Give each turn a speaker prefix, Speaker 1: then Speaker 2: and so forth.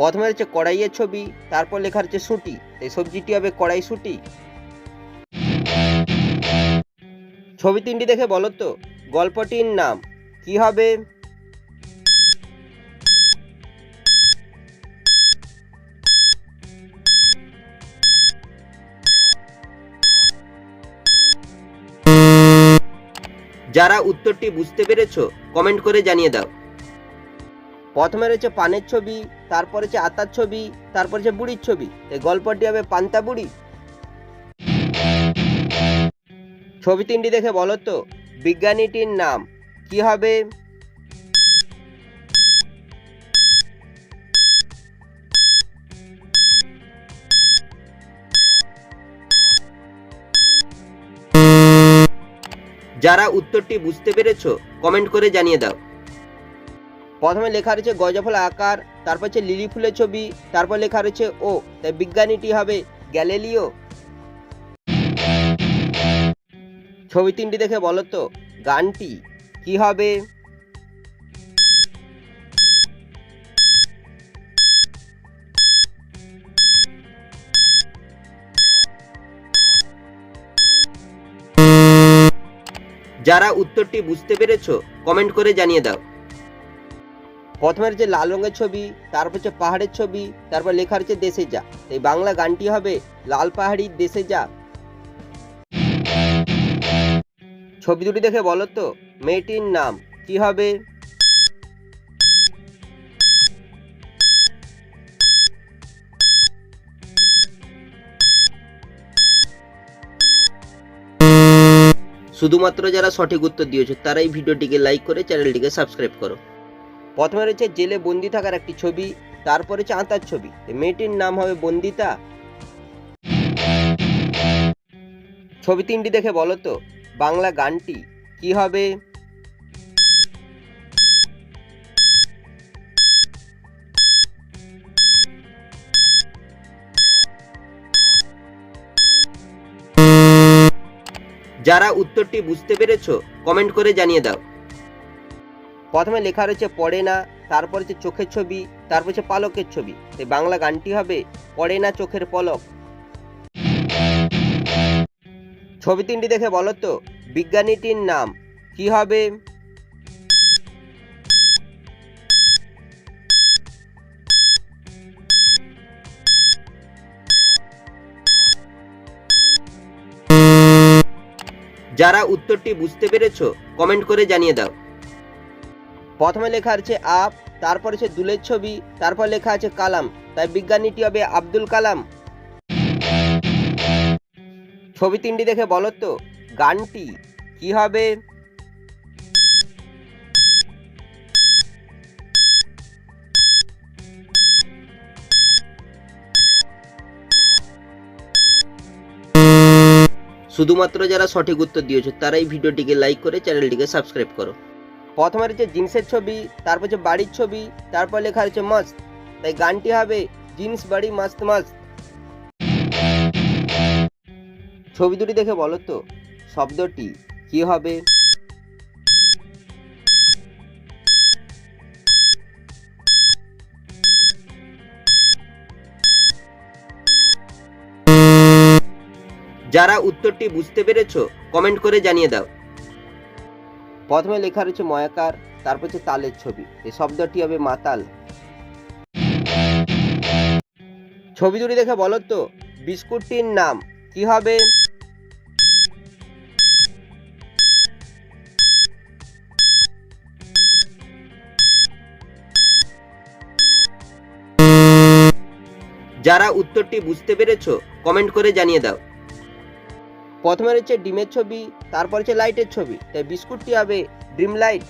Speaker 1: প্রথমে হচ্ছে কড়াইয়ের ছবি, তারপর লেখা হচ্ছে সুটি। এই সবজিটি হবে কড়াই সুটি। ছবি তিনটি দেখে বলো তো, গল্পটির নাম কি হবে? যারা উত্তরটি বুঝতে পেরেছ কমেন্ট করে জানিয়ে দাও। প্রথমে রয়েছে পানের ছবি, তারপর হচ্ছে আতার ছবি, তারপর হচ্ছে বুড়ির ছবি। এই গল্পটি হবে পান্তা বুড়ি। ছবি তিনটি দেখে বলো তো, বিজ্ঞানীটির নাম কি হবে? যারা উত্তরটি বুঝতে পেরেছ কমেন্ট করে জানিয়ে দাও। প্রথমে লেখা রয়েছে গজফল আকার, তারপর হচ্ছে লিলি ফুলের ছবি, তারপর লেখা রয়েছে ও। তাই বিজ্ঞানীটি হবে গ্যালিলিও। ছবি তিনটি দেখে বলো তো, গানটি কি হবে? যারা উত্তরটি বুঝতে পেরেছ কমেন্ট করে জানিয়ে দাও। প্রথমে যে লাল রঙের ছবি, তারপর হচ্ছে পাহাড়ের ছবি, তারপর লেখা হচ্ছে দেশে যা। এই বাংলা গানটি হবে লাল পাহাড়ির দেশে যা। ছবি দুটি দেখে বলো তো, মেয়েটির নাম কি হবে? শুধুমাত্র যারা সঠিক উত্তর দিয়েছ তারাই ভিডিওটিকে লাইক করে চ্যানেলটিকে সাবস্ক্রাইব করো। প্রথমে রয়েছে জেলে বন্দি থাকার একটি ছবি, তারপরে হচ্ছে আঁতার ছবি। মেয়েটির নাম হবে বন্দিতা। ছবি তিনটি দেখে বলো তো, বাংলা গানটি কি হবে? যারা উত্তরটি বুঝতে পেরেছ, কমেন্ট করে জানিয়ে দাও। প্রথমে লেখা রয়েছে, পড়ে না। তারপর হচ্ছে, চোখের ছবি। তারপর হচ্ছে, পালকের ছবি। এই বাংলা গানটি হবে, পড়ে না চোখের পলক। ছবি তিনটি দেখে বলো তো, বিজ্ঞানীটির নাম কি হবে? যারা উত্তরটি বুঝতে পেরেছ, কমেন্ট করে জানিয়ে দাও। প্রথমে লেখা আছে আপ, তারপর আছে দুলের ছবি, তারপর লেখা আছে কালাম। তাই বিজ্ঞানীটি হবে আব্দুল কালাম। ছবি তিনটি দেখে বলো তো, গানটি কি হবে? শুধুমাত্র যারা সঠিক উত্তর দিয়েছ, তারাই ভিডিওটিকে লাইক করে চ্যানেলটিকে সাবস্ক্রাইব করো। প্রথমে রয়েছে জিন্সের ছবি, তারপর হচ্ছে বাড়ির ছবি, তারপর লেখা রয়েছে মস্ত তাই গানটি হবে জিন্স বাড়ি মস্ত মস্ত ছবি দুটি দেখে বলো তো, শব্দটি কি হবে? যারা উত্তরটি বুঝতে পেরেছ কমেন্ট করে জানিয়ে দাও। প্রথমে লেখা রয়েছে ময়াকার, তারপর হচ্ছে তালের ছবি। এই শব্দটি হবে মাতাল। ছবি দুটি দেখে বলো তো, বিস্কুটটির নাম কি হবে? যারা উত্তরটি বুঝতে পেরেছ কমেন্ট করে জানিয়ে দাও। প্রথমে রয়েছে ডিমের ছবি তারপর হচ্ছে লাইটের ছবি। তাই বিস্কুটটি হবে ড্রিম লাইট